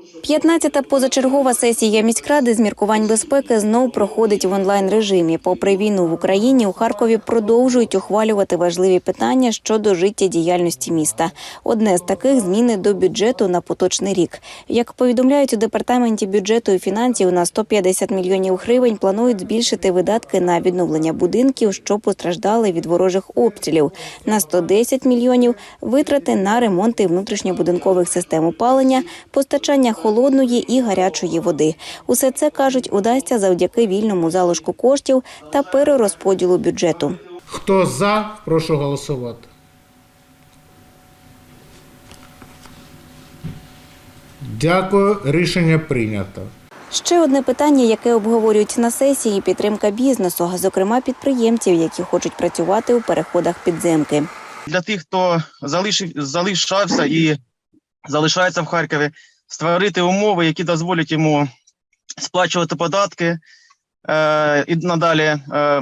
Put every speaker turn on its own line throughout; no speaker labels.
15-та позачергова сесія міськради з міркувань безпеки знов проходить в онлайн режимі. Попри війну в Україні, у Харкові продовжують ухвалювати важливі питання щодо життєдіяльності міста. Одне з таких зміни до бюджету на поточний рік. Як повідомляють у департаменті бюджету і фінансів, на 150 мільйонів гривень планують збільшити видатки на відновлення будинків, що постраждали від ворожих обстрілів. На 110 мільйонів витрати на ремонти внутрішньобудинкових систем опалення, постачання холодної і гарячої води. Усе це кажуть, удасться завдяки вільному залишку коштів та перерозподілу бюджету.
Хто за, прошу голосувати. Дякую, рішення прийнято.
Ще одне питання, яке обговорюють на сесії, підтримка бізнесу, зокрема підприємців, які хочуть працювати у переходах підземки.
для тих, хто залишив, залишався і залишається в Харкові, створити умови, які дозволять йому сплачувати податки е, і надалі е,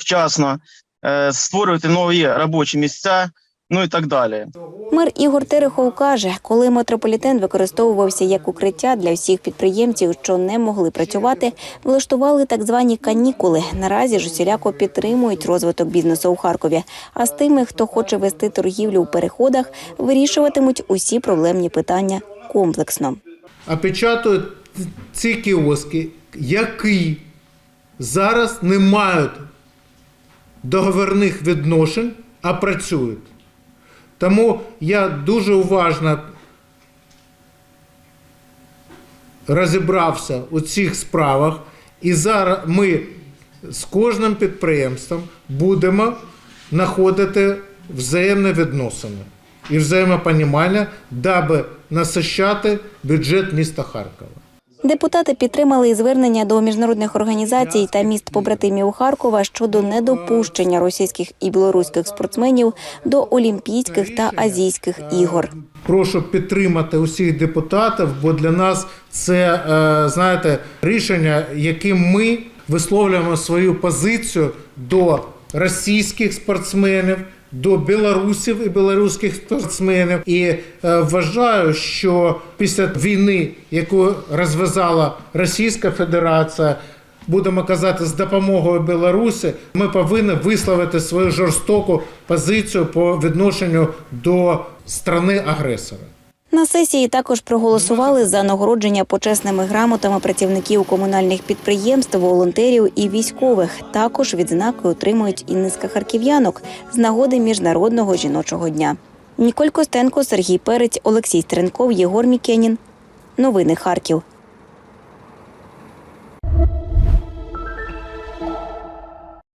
вчасно, е, створювати нові робочі місця, ну і так далі.
Мер Ігор Терехов каже, коли метрополітен використовувався як укриття для всіх підприємців, що не могли працювати, влаштували так звані канікули. Наразі ж усіляко підтримують розвиток бізнесу у Харкові. А з тими, хто хоче вести торгівлю у переходах, вирішуватимуть усі проблемні питання комплексно.
Опечатують ці кіоски, які зараз не мають договірних відношень, а працюють. Тому я дуже уважно розібрався у цих справах, і зараз ми з кожним підприємством будемо знаходити взаємні відносини і взаємопонімання, даби насищати бюджет міста Харкова.
Депутати підтримали і звернення до міжнародних організацій та міст побратимів Харкова щодо недопущення російських і білоруських спортсменів до Олімпійських та Азійських ігор.
Прошу підтримати усіх депутатів, бо для нас це е, знаєте рішення, яким ми висловлюємо свою позицію до російських спортсменів. До білорусів і білоруських спортсменів і е, вважаю, що після війни, яку розв'язала Російська Федерація, будемо казати, з допомогою Білорусі, ми повинні висловити свою жорстоку позицію по відношенню до страни агресора.
На сесії також проголосували за нагородження почесними грамотами працівників комунальних підприємств, волонтерів і військових. Також відзнаки отримують і низка харків'янок з нагоди міжнародного жіночого дня. Ніколь Костенко, Сергій Перець, Олексій Стренков, Єгор Мікенін. Новини Харків.